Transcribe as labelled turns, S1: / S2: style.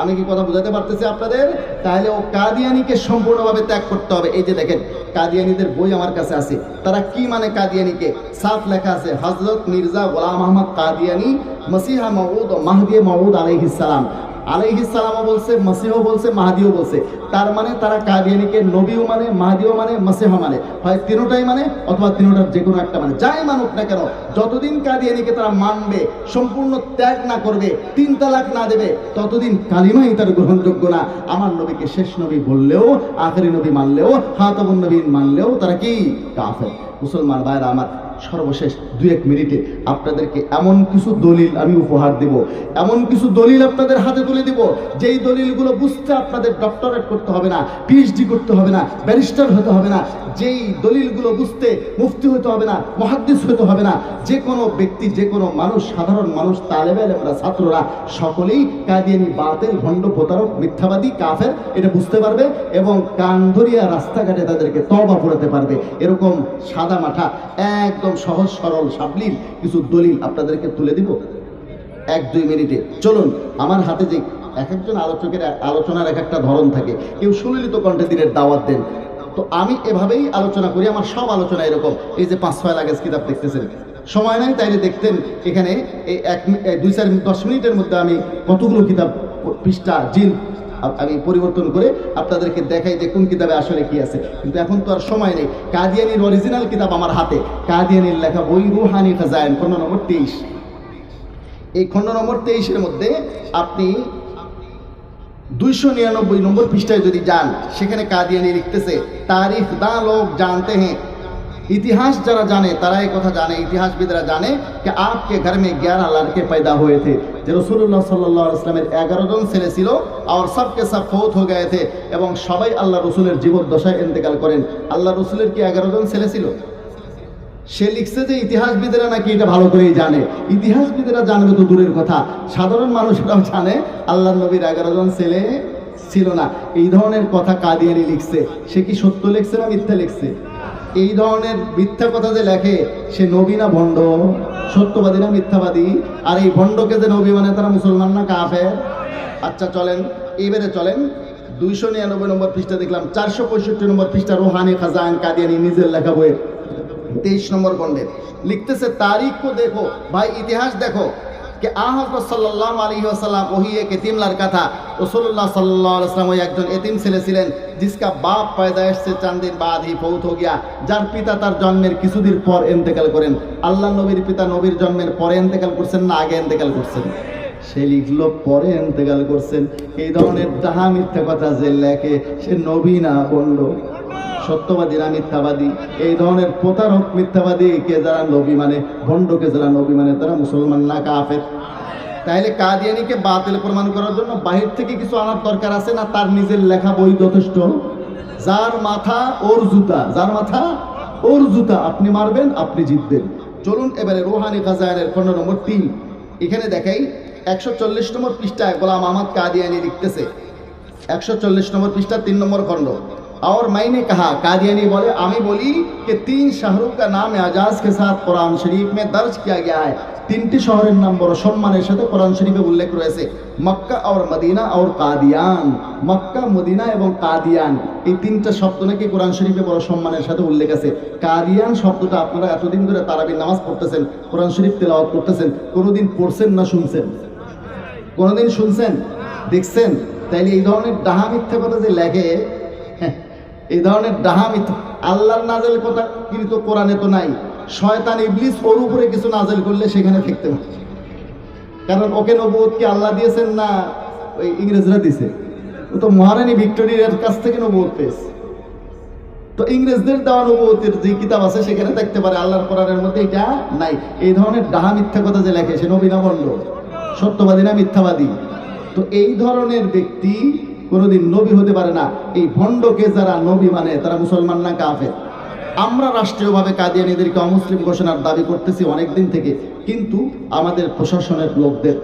S1: আমি কি কথা বোঝাতে পারতেছি আপনাদের? তাহলে ও কাদিয়ানিকে সম্পূর্ণভাবে ত্যাগ করতে হবে। এই যে দেখেন, কাদিয়ানিদের বই আমার কাছে আছে। তারা কি মানে কাদিয়ানিকে? সাফ লেখা আছে হজরত মির্জা গোলাম আহমদ কাদিয়ানি, মসিহা মউদ ও মাহদিয়ে আলহিসাম সালাম আলাইহিস সালামও বলছে, মসিহও বলছে, মাহাদিও বলছে। তার মানে তারা কাদিয়ানিকে নবীও মানে মাহাদিও মানে মসিহ মানে। হয় তিনোটাই মানে অথবা তিনোটার যে কোনো একটা মানে। যাই মানুক না কেন, যতদিন কাদিয়ানিকে তারা মানবে, সম্পূর্ণ ত্যাগ না করবে, তিন তালাক না দেবে, ততদিন কালিমাই তার গ্রহণযোগ্য না। আমার নবীকে শেষ নবী বললেও, আখেরি নবী মানলেও হাতাবুন নবী মানলেও তারা কি? কাফের। মুসলমান ভাইরা আমার সর্বশেষ দু এক মিনিটে আপনাদেরকে এমন কিছু দলিল আমি উপহার দেব। এমন কিছু দলিল আপনাদের হাতে তুলে দেব, যেই দলিলগুলো বুঝতে আপনাদের ডক্টরেট করতে হবে না পিএইচডি করতে হবে না, ব্যারিস্টার হতে হবে না, যেই দলিলগুলো বুঝতে মুফতি হতে হবে না, মহাদ্দিস হতে হবে না, যে কোনো ব্যক্তি, যে কোনো মানুষ, সাধারণ মানুষ তালেবেল আমরা ছাত্ররা, সকলেই কাদিয়ানি, বাতেল, ভণ্ড, প্রতারক, মিথ্যাবাদী, কাফের, এটা বুঝতে পারবে এবং কান ধরিয়া রাস্তাঘাটে তাদেরকে তবা পড়াতে পারবে। এরকম সাদা মাঠা, একদম সহজ, সরল, সাবলীল কিছু দলিল আপনাদেরকে তুলে দিব। এক, দুই মিনিটে। চলুন, আমার হাতে যে এক একজন আলোচকের আলোচনার এক একটা ধরন থাকে, কেউ সুললিত কণ্ঠে দিনের দাওয়াত দেন। তো আমি এভাবেই আলোচনা করি, আমার সব আলোচনা এরকম। এই যে পাঁচ, ছয় লাগেজ কিতাব দেখতেছেন। সময় নাই, তাইলে দেখতেন, এখানে এই এক দুই, চার, দশ মিনিটের মধ্যে আমি কতগুলো কিতাব পৃষ্ঠা আ- আমি পরিবর্তন করে আপনাদেরকে দেখাই যে কোন কিতাবে আসলে কি আছে। কিন্তু এখন তো আর সময় নেই। কাদিয়ানির অরিজিনাল কিতাব আমার হাতে। কাদিয়ানির লেখা বই রুহানি খাজায়ন খন্ড নম্বর তেইশ। এই খন্ড নম্বর তেইশের মধ্যে আপনি দুইশো নিরানব্বই নম্বর পৃষ্ঠায় যদি যান, সেখানে কাদিয়ানি লিখতেছে, তারিফ দা লোক জানতে হ্যাঁ ইতিহাস যারা জানে তারা এই কথা জানে ইতিহাসবিদরা জানে कि आपके घर में ग्यारह लड़के पैदा हुए थे যে রসুল্লাহ সাল্লাহ ইসলামের এগারো জন ছেলে ছিল আর সবকে সব ফৌত হয়ে গয়ে থে এবং সবাই আল্লাহ রসুলের জীবদ্দশায় ইন্তেকাল করেন আল্লাহ রসুলের কি এগারো জন ছেলে ছিল সে লিখছে যে ইতিহাসবিদেরা নাকি এটা ভালো করেই জানে ইতিহাসবিদেরা জানবে তো দূরের কথা সাধারণ মানুষরাও জানে আল্লাহ নবীর এগারো জন ছেলে ছিল না এই ধরনের কথা কাদিয়ানি লিখছে সে কি সত্য লিখছে না মিথ্যা লিখছে এই ধরনের মিথ্যা কথা যে লেখে, সে নবী না ভণ্ড? সত্যবাদী না মিথ্যাবাদী? আর এই ভণ্ডকে যে নবী মানে তারা মুসলমান না কাফে আচ্ছা চলেন। এবারে চলেন। দুইশো নিরানব্বই নম্বর পৃষ্ঠা দেখলাম। চারশো পঁয়ষট্টি নম্বর পৃষ্ঠা, রোহানি খাজান কাদিয়ানি নিজের লেখা বইয়ের। তেইশ নম্বর খণ্ডে লিখতেছে, তারিখ দেখো, ভাই, ইতিহাস দেখো। देखो कि आ हजरत सल्लल्लाहु अलैहि वसल्लम वही एक यतीम लड़का था रसूलुल्लाह सल्लल्लाहु अलैहि वसल्लम वो একজন এতিম ছেলে ছিলেন जिसका बाप पैदाइश से चंद दिन बाद ही फौत हो गया যার পিতা তার জন্মের কিছুদিন পর ইন্তেকাল করেন আল্লাহ নবীর পিতা নবীর জন্মের পরে ইন্তেকাল করছেন না আগে ইন্তেকাল করছেন সে লিখলো পরে ইন্তেকাল করছেন এই ধরনের ডাহা মিথ্যা কথা যে লেখে সে নবী না বললো সত্যবাদী না মিথ্যাবাদী? এই ধরনের প্রতারক, মিথ্যাবাদী কে যারা নবী মানে ভণ্ডকে যারা নবী মানে তারা মুসলমান না, কাফের? তাহলে কাদিয়ানিকে বাতিল প্রমাণ করার জন্য বাহির থেকে কিছু আনার দরকার আছে না তার নিজের লেখা বই যথেষ্ট? যার মাথা ওর জুতা, যার মাথা ওর জুতা, আপনি মারবেন, আপনি জিতবেন। চলুন এবারে রোহানি খাজায়নের খন্ড নম্বর তিন। এখানে দেখাই, একশো চল্লিশ নম্বর পৃষ্ঠায় গোলাম আহমদ কাদিয়ানি লিখতেছে। একশো চল্লিশ নম্বর পৃষ্ঠা, তিন নম্বর খণ্ড। और मैंने कहा कादियानी बोले आमी बोली कि तीन शहरों का नाम एजाज के साथ कुरान शरीफ में दर्ज किया गया है তিনটি শহরের নাম বড় সম্মানের সাথে কোরআন শরীফে উল্লেখ রয়েছে মক্কা আর মদিনা আর কাদিয়ান মক্কা মদিনা এবং কাদিয়ান এই তিনটা শব্দ নাকি কোরআন শরীফে বড় সম্মানের সাথে উল্লেখ আছে কাদিয়ান শব্দটা আপনারা এতদিন ধরে তারাবির নামাজ পড়তেছেন কোরআন শরীফ তেলাওয়াত করতেছেন কোনোদিন পড়ছেন না শুনছেন কোনোদিন শুনছেন দেখছেন তাইলে এই ধরনের ডাহা মিথ্যা কথা যে লেখে হ্যাঁ, এই ধরনের ডাহা মিথ্যা আল্লাহর নাজেল কথা কিন্তু কোরআনে তো নাই। শয়তান, ইবলিস ওর উপরে কিছু নাজেল করলে সেখানে ফেকতে পারে। কারণ ওকে নবুয়ত কি আল্লাহ দিয়েছেন না ওই ইংরেজরা দিছে? ও তো মহারানী ভিক্টোরিয়ার কাছ থেকে নবুয়ত পেয়েছে। তো ইংরেজদের দেওয়া নবুয়তের যে কিতাব আছে সেখানে দেখতে পারে আল্লাহর কোরআনের মধ্যে এটা নাই। এই ধরনের ডাহা মিথ্যা কথা যে লেখে সে নবীনা বন্ড সত্যবাদী না মিথ্যাবাদী? তো এই ধরনের ব্যক্তি কোনোদিন নবী হতে পারে না। এই ভণ্ডকে যারা নবী মানে তারা মুসলমান না কাফের। আমরা রাষ্ট্রীয়ভাবে কাদিয়ানিদেরকে অমুসলিম ঘোষণার দাবি করতেছি অনেক দিন থেকে, কিন্তু আমাদের প্রশাসনের লোকদের